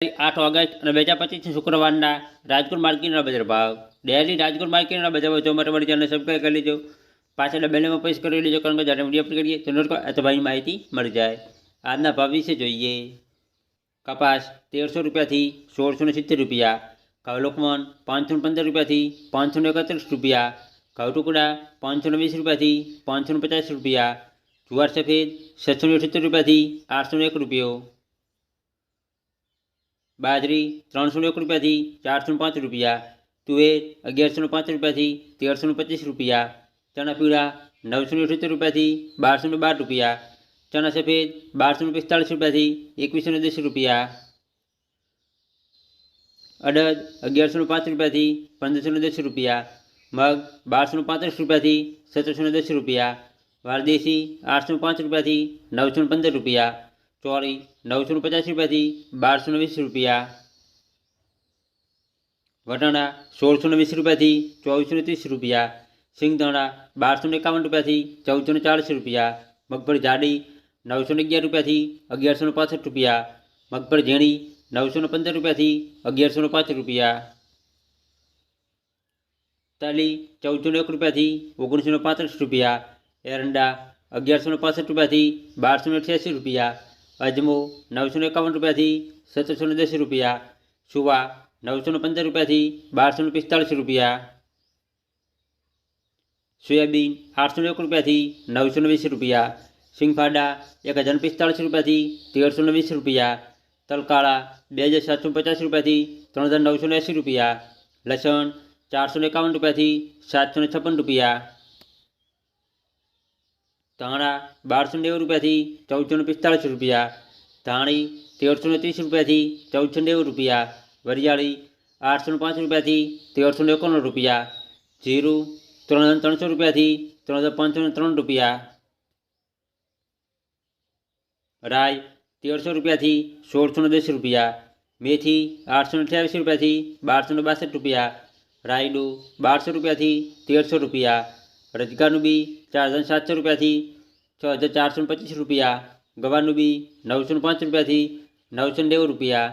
આઠ ઓગસ્ટ અને બે હજાર પચીસ શુક્રવારના રાજકોટ માર્કેટના બજાર ભાવ ડેલી રાજકોટ માર્કેટના બજાર ભાવ જોવા માટે મારી ચેનલ સબસ્ક્રાઈબ કરી લેજો પાછળ બેલમાં પ્રેસ કરી લેજો કારણ કે જ્યારે વિડીયો અપલોડ કરીએ તો નોટ તો ભાઈ માહિતી મળી જાય આજના ભાવ વિશે જોઈએ કપાસ તેરસો રૂપિયાથી સોળસો ને સિત્તેર રૂપિયા ઘઉં લોકમન પાંચસો ને પંદર રૂપિયાથી પાંચસો ને એકત્રીસ રૂપિયા ઘઉં ટુકડા પાંચસો ને વીસ રૂપિયાથી પાંચસો ને પચાસ રૂપિયા જુવાર સફેદ છસો ને અઠ્યોતેર રૂપિયાથી આઠસો ને એક રૂપિયો બાજરી ત્રણસો એક રૂપિયાથી ચારસો પાંચ રૂપિયા તુવેર અગિયારસો પાંચ રૂપિયાથી તેરસો પચીસ રૂપિયા ચણા પીળા નવસો અઠ્યોતેર રૂપિયાથી બારસો બાર રૂપિયા ચણા સફેદ બારસો પિસ્તાળીસ રૂપિયાથી એકવીસો દસ રૂપિયા અડદ અગિયારસો પાંચ રૂપિયાથી પંદરસો દસ રૂપિયા મગ બારસો પાંત્રીસ રૂપિયાથી સત્તરસો દસ રૂપિયા વારદેશી આઠસો પાંચ રૂપિયાથી નવસો પંદર રૂપિયા ચોરી નવસો ને પચાસ રૂપિયાથી બારસો ને વીસ રૂપિયા વટાણા સોળસો ને વીસ રૂપિયાથી ચોવીસો ને ત્રીસ રૂપિયા સિંગદાણા બારસો ને એકાવન રૂપિયાથી ચૌદસો ને ચાળીસ રૂપિયા મગફળી જાડી નવસો ને અગિયાર રૂપિયાથી અગિયારસો ને પાસઠ રૂપિયા મગફળી ઝીણી નવસો ને પંદર રૂપિયાથી અગિયારસો ને પાંચ રૂપિયા તાલી ચૌદસો ને એક રૂપિયાથી ઓગણીસો ને પાંત્રીસ રૂપિયા એરંડા અગિયારસો ને પાસઠ રૂપિયાથી બારસો ને અઠ્યાસી રૂપિયા અજમો નવસો ને એકાવન રૂપિયાથી સત્તરસો ને દસ રૂપિયા સુવા નવસો ને પંદર રૂપિયાથી બારસો ને પિસ્તાળીસ રૂપિયા સોયાબીન આઠસો ને એક રૂપિયાથી નવસો ને વીસ રૂપિયા સિંગફાડા એક હજાર પિસ્તાળીસ રૂપિયાથી તેરસો ને વીસ રૂપિયા તલકાળા બે હજાર સાતસો પચાસ રૂપિયાથી ત્રણ હજાર નવસો ને એંસી રૂપિયા લસણ ચારસો ને એકાવન રૂપિયાથી સાતસો ને છપ્પન રૂપિયા ધાણા બારસો નેવું રૂપિયાથી ચૌદસો ને પિસ્તાળીસ રૂપિયા ધાણી તેરસો ને ત્રીસ રૂપિયાથી ચૌદસો નેવું રૂપિયા વરિયાળી આઠસો ને પાંચ રૂપિયાથી તેરસો ને એકોતેર રૂપિયા જીરું ત્રણ હજાર ત્રણસો રૂપિયાથી ત્રણ હજાર પાંચસો ને ત્રણ રૂપિયા રાય તેરસો રૂપિયાથી સોળસો ને દસ રૂપિયા મેથી આઠસો ને અઠ્યાવીસ રૂપિયાથી બારસો ને બાસઠ રૂપિયા રાયડું બારસો રૂપિયાથી તેરસો રૂપિયા રજગાનું બી ચાર હજાર સાતસો રૂપિયાથી છ હજાર ચારસો પચીસ રૂપિયા ગવાનું બી નવસો પાંચ રૂપિયાથી નવસો નેવું રૂપિયા